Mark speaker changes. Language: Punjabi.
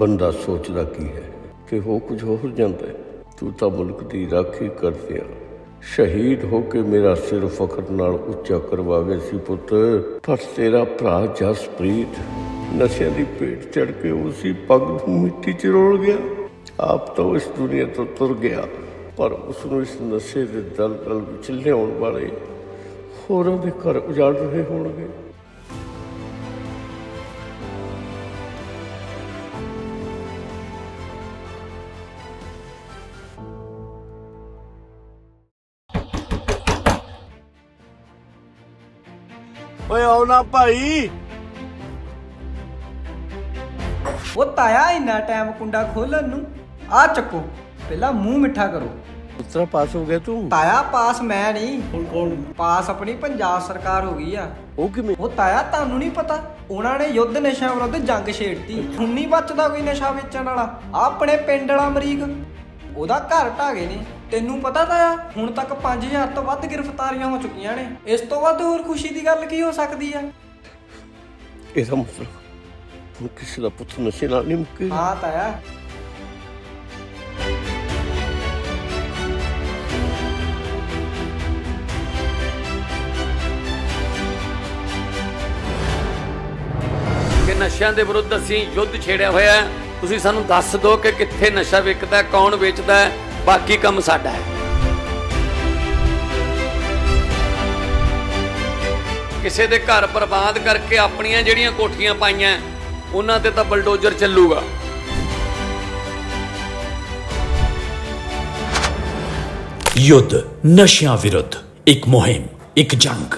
Speaker 1: ਬੰਦਾ ਸੋਚਦਾ ਕੀ ਹੈ? ਕਿ ਹੋ ਕੁਝ ਹੋਰ ਜਾਂਦਾ ਤੂੰ ਤਾਂ ਮੁਲਕ ਦੀ ਰਾਖੀ ਕਰਦਿਆ ਸ਼ਹੀਦ ਹੋ ਕੇ ਮੇਰਾ ਸਿਰ ਫਖਰ ਨਾਲ ਉੱਚਾ ਕਰਵਾਵੇ ਸੀ ਪੁੱਤ। ਪਰ ਤੇਰਾ ਭਰਾ ਜਸਪ੍ਰੀਤ ਨਸ਼ਿਆਂ ਦੀ ਪੇਟ ਚੜ ਕੇ ਉਸੇ ਪੱਗ ਨੂੰ ਮਿੱਟੀ 'ਚ ਰੋਲ ਗਿਆ। ਆਪ ਤਾਂ ਇਸ ਦੁਨੀਆ ਤੋਂ ਤੁਰ ਗਿਆ, ਪਰ ਉਸ ਨੂੰ ਇਸ ਨਸ਼ੇ ਦੇ ਦਲਦਲ ਵਿੱਚ ਲਿਆਉਣ ਵਾਲੇ ਹੋਰਾਂ ਦੇ ਘਰ ਉਜਾੜ ਰਹੇ ਹੋਣਗੇ।
Speaker 2: ਓਏ ਆਓ ਨਾ ਭਾਈ।
Speaker 3: ਉਹ ਤਾਇਆ ਇੰਨਾ ਟਾਈਮ ਕੁੰਡਾ ਖੋਲਣ ਨੂੰ। ਆ ਚੱਕੋ ਪਹਿਲਾਂ ਮੂੰਹ ਮਿੱਠਾ ਕਰੋ।
Speaker 1: ਉਤਰਾ ਪਾਸ ਹੋ ਗਿਆ ਤੂੰ?
Speaker 3: ਤਾਇਆ ਪਾਸ ਮੈਂ ਨਹੀਂ।
Speaker 2: ਹੁਣ ਕੌਣ?
Speaker 3: ਪਾਸ ਆਪਣੀ ਪੰਜਾਬ ਸਰਕਾਰ ਹੋ ਗਈ ਆ।
Speaker 1: ਉਹ ਕਿਵੇਂ?
Speaker 3: ਉਹ ਤਾਇਆ ਤੁਹਾਨੂੰ ਨਹੀਂ ਪਤਾ ਉਹਨਾਂ ਨੇ ਯੁੱਧ ਨਸ਼ਿਆਂ ਵਿਰੁੱਧ ਜੰਗ ਛੇੜਤੀ। ਹੁਣ ਨਹੀਂ ਬਚਦਾ ਕੋਈ ਨਸ਼ਾ ਵੇਚਣ ਵਾਲਾ। ਆਹ ਆਪਣੇ ਪਿੰਡ ਵਾਲਾ ਅਮਰੀਕ। ਉਹਦਾ ਘਰ ਢਾ ਗਏ ਨੇ। ਤੈਨੂੰ ਪਤਾ ਤਾਇਆ ਹੁਣ ਤੱਕ 5000 ਤੋਂ ਵੱਧ ਗ੍ਰਿਫਤਾਰੀਆਂ ਹੋ ਚੁੱਕੀਆਂ ਨੇ। ਇਸ ਤੋਂ ਵੱਧ ਹੋਰ ਖੁਸ਼ੀ ਦੀ ਗੱਲ ਕੀ ਹੋ ਸਕਦੀ ਆ?
Speaker 1: ਇਹਦਾ ਮਤਲਬ ਹੁਣ ਕਿਸੇ ਦਾ ਪੁੱਤ ਨਸ਼ੇ ਨਾਲ ਨਹੀਂ ਮੁੱਕੇ।
Speaker 3: ਹਾਂ ਤਾਇਆ
Speaker 4: ਕਿ ਨਸ਼ਿਆਂ ਦੇ ਵਿਰੁੱਧ ਅਸੀਂ ਯੁੱਧ ਛੇੜਿਆ ਹੋਇਆ ਹੈ। ਤੁਸੀਂ ਸਾਨੂੰ ਦੱਸ ਦਿਓ ਕਿ ਕਿੱਥੇ ਨਸ਼ਾ ਵਿਕਦਾ ਹੈ, ਕੌਣ ਵੇਚਦਾ ਹੈ। ਬਾਕੀ ਕੰਮ ਸਾਡਾ ਹੈ। ਕਿਸੇ ਦੇ ਘਰ ਬਰਬਾਦ ਕਰਕੇ ਆਪਣੀਆਂ ਜਿਹੜੀਆਂ ਕੋਠੀਆਂ ਪਾਈਆਂ, ਉਹਨਾਂ ਤੇ ਤਾਂ ਬਲਡੋਜ਼ਰ ਚੱਲੂਗਾ।
Speaker 5: ਯੁੱਧ, ਨਸ਼ਿਆਂ ਵਿਰੁੱਧ, ਇੱਕ ਮੁਹਿੰਮ, ਇੱਕ ਜੰਗ।